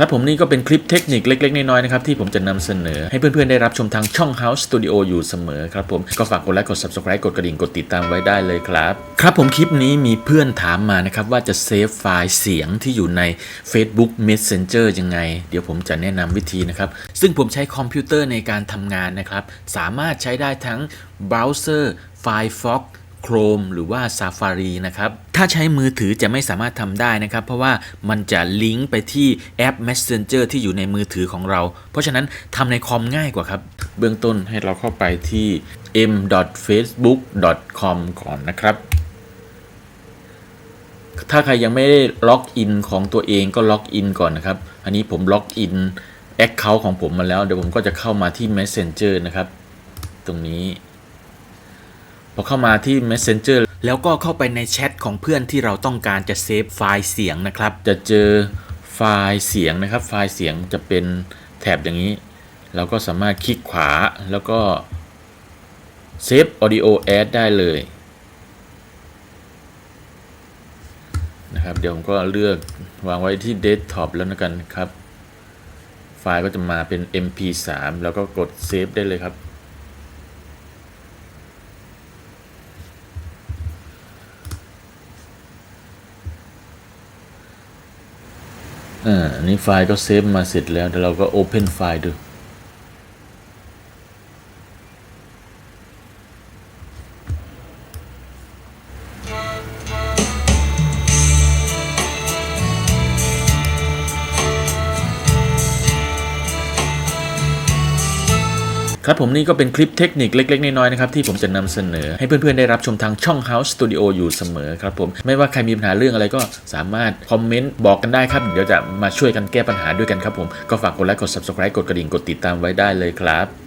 ครับผมนี่ก็เป็นคลิปเทคนิคเล็ก ๆ น้อยๆนะครับที่ผมจะนำเสนอให้เพื่อนๆได้รับชมทางช่อง House Studio อยู่เสมอครับผมก็ฝากกดไลค์กด Subscribe กดกระดิ่งกดติดตามไว้ได้เลยครับ ครับผมคลิปนี้มีเพื่อนถามมานะครับว่าจะเซฟไฟล์เสียงที่อยู่ใน Facebook Messenger ยังไง เดี๋ยวผมจะแนะนำวิธีนะครับ ซึ่งผมใช้คอมพิวเตอร์ในการทำงานนะครับ สามารถใช้ได้ทั้งเบราว์เซอร์ Firefox Chrome หรือว่า Safari นะครับ ถ้าใช้มือถือจะไม่สามารถทำได้นะครับ เพราะว่ามันจะลิงก์ไปที่แอป Messenger ที่อยู่ในมือถือของเรา เพราะฉะนั้นทำในคอมง่ายกว่าครับ เบื้องต้นให้เราเข้าไปที่ m.facebook.com ก่อนนะครับ ถ้าใครยังไม่ได้ล็อกอินของตัวเองก็ล็อกอินก่อนนะครับ อันนี้ผมล็อกอิน Account ของผมมาแล้ว เดี๋ยวผมก็จะเข้ามาที่ Messenger นะครับ ตรงนี้ พอเข้ามาที่ Messenger แล้วก็เข้าไปในแชทของเพื่อนที่เราต้องการจะเซฟไฟล์เสียงนะครับ จะเจอไฟล์เสียงนะครับ ไฟล์เสียงจะเป็นแถบอย่างนี้ เราก็สามารถคลิกขวาแล้วก็เซฟ audio add ได้เลยนะครับ เดี๋ยวผมก็เลือกวางไว้ที่ desktop แล้วนะกันครับ ไฟล์ก็จะมาเป็น mp3 แล้วก็กดเซฟได้เลยครับ อ่าอันนี้ไฟล์ก็เซฟมาเสร็จแล้วเดี๋ยวเราก็โอเพนไฟล์ดู ครับผมนี่ก็เป็นคลิปเทคนิคเล็กๆ น้อยๆนะครับที่ผมจะนำเสนอให้เพื่อนๆ ได้รับชมทางช่อง House Studio อยู่เสมอครับผมไม่ว่าใครมีปัญหาเรื่องอะไรก็สามารถคอมเมนต์บอกกันได้ครับ เดี๋ยวจะมาช่วยกันแก้ปัญหาด้วยกันครับผมก็ฝากกดไลค์กด Subscribe กดกระดิ่งกดติดตามไว้ได้เลยครับ